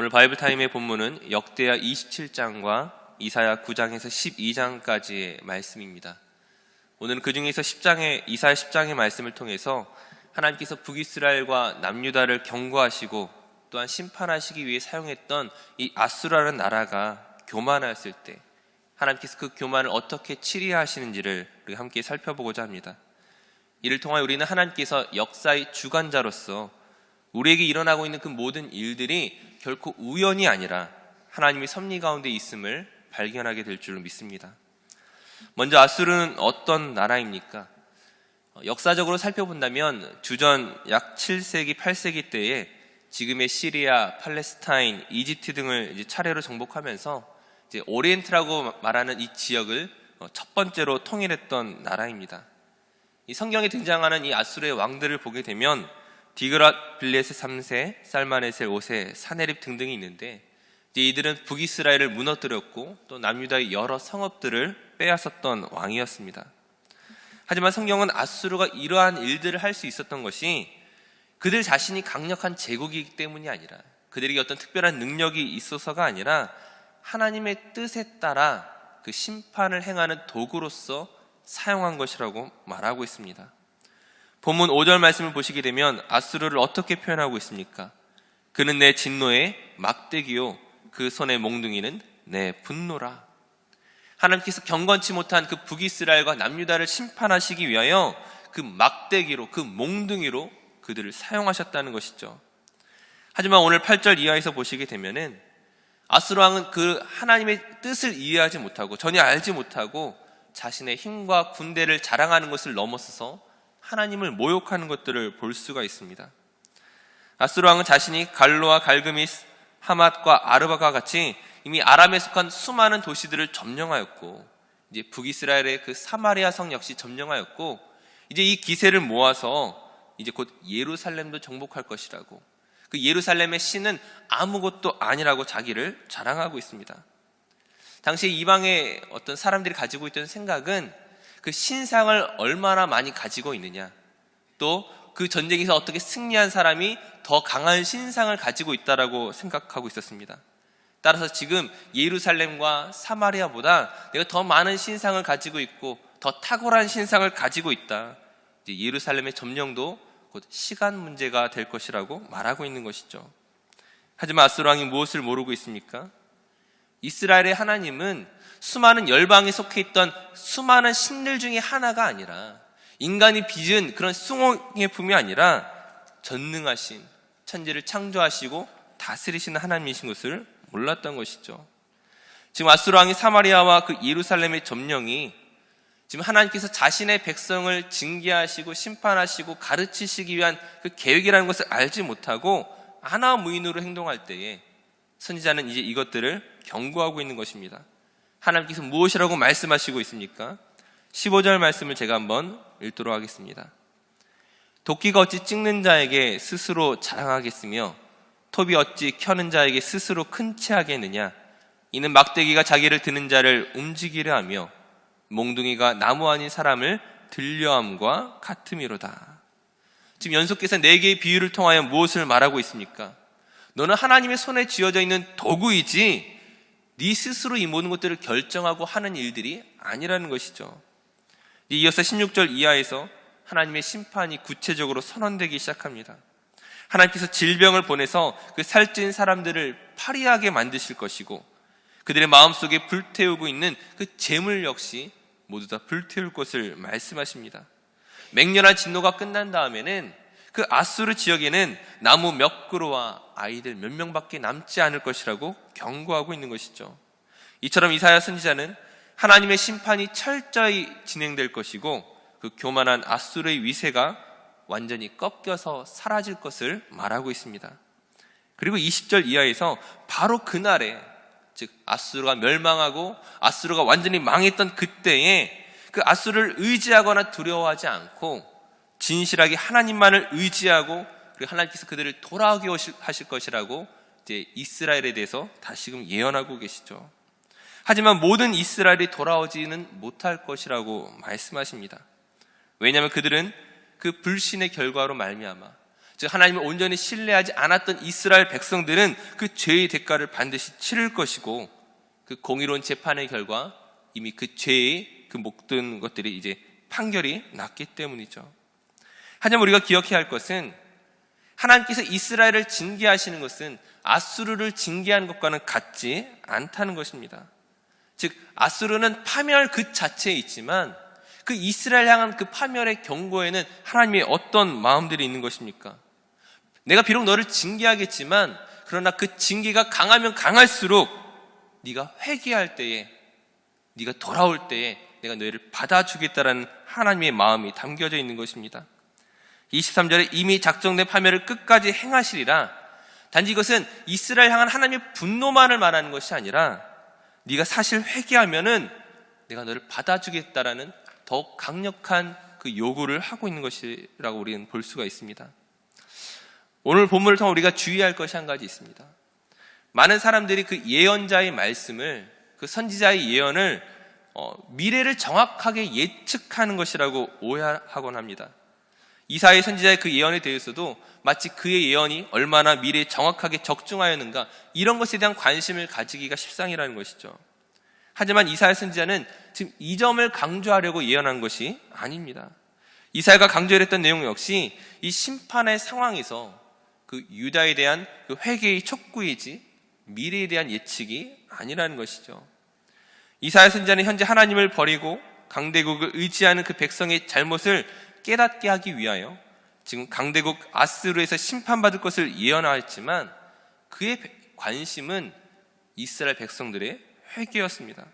오늘 바이블 타임의 본문은 역대하 27장과 이사야 9장에서 12장까지의 말씀입니다. 오늘은 그 중에서 10장의 이사야 10장의 말씀을 통해서 하나님께서 북이스라엘과 남유다를 경고하시고 또한 심판하시기 위해 사용했던 이 아수라는 나라가 교만하였을 때 하나님께서 그 교만을 어떻게 치리하시는지를 우리 함께 살펴보고자 합니다. 이를 통하여 우리는 하나님께서 역사의 주관자로서 우리에게 일어나고 있는 그 모든 일들이 결코 우연이 아니라 하나님의 섭리 가운데 있음을 발견하게 될 줄로 믿습니다. 먼저 아수르는 어떤 나라입니까? 어, 역사적으로 살펴본다면 주전 약 7세기, 8세기 때에 지금의 시리아, 팔레스타인, 이집트 등을 차례로 정복하면서 이제 오리엔트라고 말하는 이 지역을 어, 첫 번째로 통일했던 나라입니다. 이 성경에 등장하는 이 아수르의 왕들을 보게 되면 디그랏 빌레스 3세, 살마네셀 5세, 사네립 등등이 있는데 이제 이들은 북이스라엘을 무너뜨렸고 또 남유다의 여러 성읍들을 빼앗았던 왕이었습니다. 하지만 성경은 아수르가 이러한 일들을 할 수 있었던 것이 그들 자신이 강력한 제국이기 때문이 아니라 그들에게 어떤 특별한 능력이 있어서가 아니라 하나님의 뜻에 따라 그 심판을 행하는 도구로서 사용한 것이라고 말하고 있습니다. 본문 5절 말씀을 보시게 되면 아수르를 어떻게 표현하고 있습니까? 그는 내 진노의 막대기요 그 손의 몽둥이는 내 분노라. 하나님께서 경건치 못한 그 북이스라엘과 남유다를 심판하시기 위하여 그 막대기로 그 몽둥이로 그들을 사용하셨다는 것이죠. 하지만 오늘 8절 이하에서 보시게 되면은 아스루 왕은 그 하나님의 뜻을 이해하지 못하고 전혀 알지 못하고 자신의 힘과 군대를 자랑하는 것을 넘어서서 하나님을 모욕하는 것들을 볼 수가 있습니다. 아스루 왕은 자신이 갈로와 갈그미스, 하맛과 아르바가 같이 이미 아람에 속한 수많은 도시들을 점령하였고 이제 북이스라엘의 그 사마리아 성 역시 점령하였고 이제 이 기세를 모아서 이제 곧 예루살렘도 정복할 것이라고 그 예루살렘의 신은 아무것도 아니라고 자기를 자랑하고 있습니다. 당시 이방의 어떤 사람들이 가지고 있던 생각은 그 신상을 얼마나 많이 가지고 있느냐 또 그 전쟁에서 어떻게 승리한 사람이 더 강한 신상을 가지고 있다라고 생각하고 있었습니다. 따라서 지금 예루살렘과 사마리아보다 내가 더 많은 신상을 가지고 있고 더 탁월한 신상을 가지고 있다. 예루살렘의 점령도 곧 시간 문제가 될 것이라고 말하고 있는 것이죠. 하지만 아스루 왕이 무엇을 모르고 있습니까? 이스라엘의 하나님은 수많은 열방에 속해 있던 수많은 신들 중에 하나가 아니라 인간이 빚은 그런 숭ong의 품이 아니라 전능하신 천지를 창조하시고 다스리시는 하나님이신 것을 몰랐던 것이죠. 지금 아수르 왕이 사마리아와 그 예루살렘의 점령이 지금 하나님께서 자신의 백성을 징계하시고 심판하시고 가르치시기 위한 그 계획이라는 것을 알지 못하고 아나무인으로 행동할 때에 선지자는 이제 이것들을 경고하고 있는 것입니다. 하나님께서 무엇이라고 말씀하시고 있습니까? 15절 말씀을 제가 한번 읽도록 하겠습니다. 도끼가 어찌 찍는 자에게 스스로 자랑하겠으며 톱이 어찌 켜는 자에게 스스로 큰 체하겠느냐 이는 막대기가 자기를 드는 자를 움직이려 하며 몽둥이가 나무 아닌 사람을 들려함과 같음이로다. 지금 연속해서 네 개의 비유를 통하여 무엇을 말하고 있습니까? 너는 하나님의 손에 쥐어져 있는 도구이지 네 스스로 이 모든 것들을 결정하고 하는 일들이 아니라는 것이죠. 이어서 16절 이하에서 하나님의 심판이 구체적으로 선언되기 시작합니다. 하나님께서 질병을 보내서 그 살찐 사람들을 파리하게 만드실 것이고 그들의 마음속에 불태우고 있는 그 재물 역시 모두 다 불태울 것을 말씀하십니다. 맹렬한 진노가 끝난 다음에는 그 아수르 지역에는 나무 몇 그루와 아이들 몇 명밖에 남지 않을 것이라고 경고하고 있는 것이죠. 이처럼 이사야 선지자는 하나님의 심판이 철저히 진행될 것이고 그 교만한 아수르의 위세가 완전히 꺾여서 사라질 것을 말하고 있습니다. 그리고 20절 이하에서 바로 그날에 즉 아수르가 멸망하고 아수르가 완전히 망했던 그때에 그 아수르를 의지하거나 두려워하지 않고 진실하게 하나님만을 의지하고 그리고 하나님께서 그들을 돌아오게 하실 것이라고 이제 이스라엘에 대해서 다시금 예언하고 계시죠. 하지만 모든 이스라엘이 돌아오지는 못할 것이라고 말씀하십니다. 왜냐하면 그들은 그 불신의 결과로 말미암아 즉 하나님을 온전히 신뢰하지 않았던 이스라엘 백성들은 그 죄의 대가를 반드시 치를 것이고 그 공의로운 재판의 결과 이미 그 죄의 그 모든 것들이 이제 판결이 났기 때문이죠. 하지만 우리가 기억해야 할 것은 하나님께서 이스라엘을 징계하시는 것은 아수르를 징계하는 것과는 같지 않다는 것입니다. 즉 아수르는 파멸 그 자체에 있지만 그 이스라엘 향한 그 파멸의 경고에는 하나님의 어떤 마음들이 있는 것입니까? 내가 비록 너를 징계하겠지만 그러나 그 징계가 강하면 강할수록 네가 회개할 때에 네가 돌아올 때에 내가 너희를 받아주겠다라는 하나님의 마음이 담겨져 있는 것입니다. 23절에 이미 작정된 파멸을 끝까지 행하시리라. 단지 이것은 이스라엘 향한 하나님의 분노만을 말하는 것이 아니라 네가 사실 회개하면은 내가 너를 받아주겠다라는 더 강력한 그 요구를 하고 있는 것이라고 우리는 볼 수가 있습니다. 오늘 본문을 통해 우리가 주의할 것이 한 가지 있습니다. 많은 사람들이 그 예언자의 말씀을 그 선지자의 예언을 어, 미래를 정확하게 예측하는 것이라고 오해하곤 합니다. 이사의 선지자의 그 예언에 대해서도 마치 그의 예언이 얼마나 미래에 정확하게 적중하였는가 이런 것에 대한 관심을 가지기가 십상이라는 것이죠. 하지만 이사야 선지자는 지금 이 점을 강조하려고 예언한 것이 아닙니다. 이사야가 강조했던 내용 역시 이 심판의 상황에서 그 유다에 대한 그 회개의 촉구이지 미래에 대한 예측이 아니라는 것이죠. 이사야 선지자는 현재 하나님을 버리고 강대국을 의지하는 그 백성의 잘못을 깨닫게 하기 위하여 지금 강대국 아스루에서 심판받을 것을 예언하였지만 그의 관심은 이스라엘 백성들의 회개였습니다.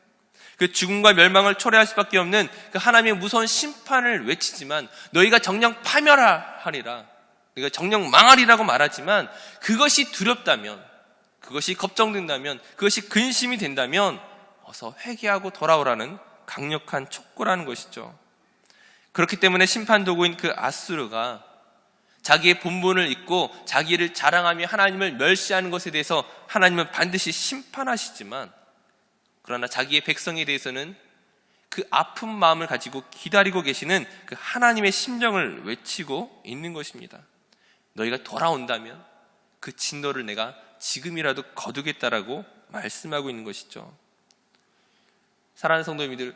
그 죽음과 멸망을 초래할 수밖에 없는 그 하나님의 무서운 심판을 외치지만 너희가 정령 파멸하리라. 너희가 정령 망하리라고 말하지만 그것이 두렵다면 그것이 걱정된다면 그것이 근심이 된다면 어서 회개하고 돌아오라는 강력한 촉구라는 것이죠. 그렇기 때문에 심판 도구인 그 아수르가 자기의 본분을 잊고 자기를 자랑하며 하나님을 멸시하는 것에 대해서 하나님은 반드시 심판하시지만 그러나 자기의 백성에 대해서는 그 아픈 마음을 가지고 기다리고 계시는 그 하나님의 심정을 외치고 있는 것입니다. 너희가 돌아온다면 그 진노를 내가 지금이라도 거두겠다라고 말씀하고 있는 것이죠. 사랑하는 성도님들,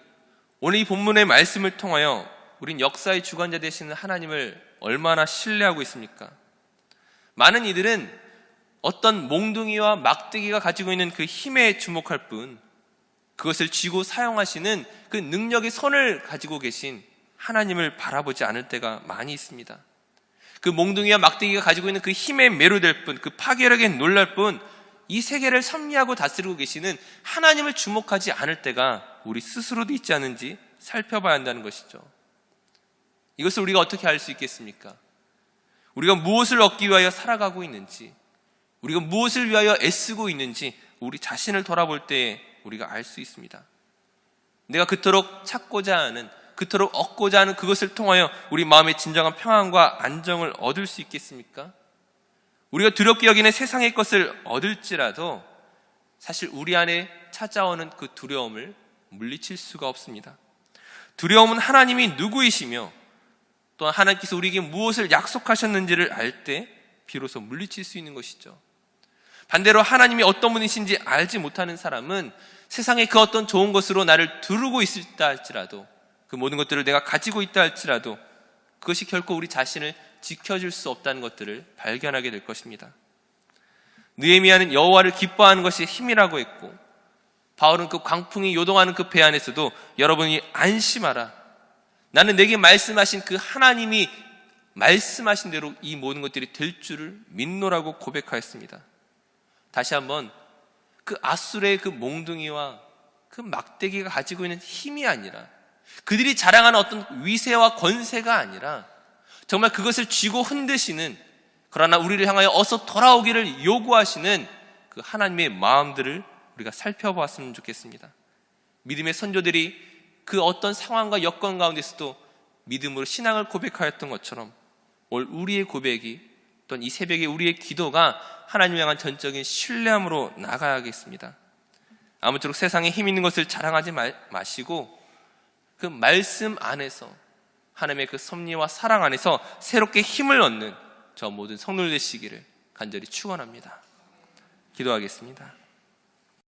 오늘 이 본문의 말씀을 통하여 우린 역사의 주관자 되시는 하나님을 얼마나 신뢰하고 있습니까? 많은 이들은 어떤 몽둥이와 막대기가 가지고 있는 그 힘에 주목할 뿐 그것을 쥐고 사용하시는 그 능력의 손을 가지고 계신 하나님을 바라보지 않을 때가 많이 있습니다. 그 몽둥이와 막대기가 가지고 있는 그 힘에 매료될 뿐, 그 파괴력에 놀랄 뿐, 이 세계를 섭리하고 다스리고 계시는 하나님을 주목하지 않을 때가 우리 스스로도 있지 않은지 살펴봐야 한다는 것이죠. 이것을 우리가 어떻게 알 수 있겠습니까? 우리가 무엇을 얻기 위하여 살아가고 있는지, 우리가 무엇을 위하여 애쓰고 있는지, 우리 자신을 돌아볼 때 우리가 알 수 있습니다. 내가 그토록 찾고자 하는, 그토록 얻고자 하는 그것을 통하여 우리 마음의 진정한 평안과 안정을 얻을 수 있겠습니까? 우리가 두렵게 여기는 세상의 것을 얻을지라도 사실 우리 안에 찾아오는 그 두려움을 물리칠 수가 없습니다. 두려움은 하나님이 누구이시며 또한 하나님께서 우리에게 무엇을 약속하셨는지를 알 때 비로소 물리칠 수 있는 것이죠. 반대로 하나님이 어떤 분이신지 알지 못하는 사람은 세상의 그 어떤 좋은 것으로 나를 두르고 있다 할지라도 그 모든 것들을 내가 가지고 있다 할지라도 그것이 결코 우리 자신을 지켜줄 수 없다는 것들을 발견하게 될 것입니다. 느헤미야는 여호와를 기뻐하는 것이 힘이라고 했고 바울은 그 광풍이 요동하는 그 배 안에서도 여러분이 안심하라. 나는 내게 말씀하신 그 하나님이 말씀하신 대로 이 모든 것들이 될 줄을 믿노라고 고백하였습니다. 다시 한번 그 아수르의 그 몽둥이와 그 막대기가 가지고 있는 힘이 아니라 그들이 자랑하는 어떤 위세와 권세가 아니라 정말 그것을 쥐고 흔드시는 그러나 우리를 향하여 어서 돌아오기를 요구하시는 그 하나님의 마음들을 우리가 살펴보았으면 좋겠습니다. 믿음의 선조들이 그 어떤 상황과 여건 가운데서도 믿음으로 신앙을 고백하였던 것처럼 올 우리의 고백이 또한 이 새벽에 우리의 기도가 하나님을 향한 전적인 신뢰함으로 나가야겠습니다. 아무쪼록 세상에 힘 있는 것을 자랑하지 마시고 그 말씀 안에서 하나님의 그 섭리와 사랑 안에서 새롭게 힘을 얻는 저 모든 성도들 되시기를 간절히 축원합니다. 기도하겠습니다.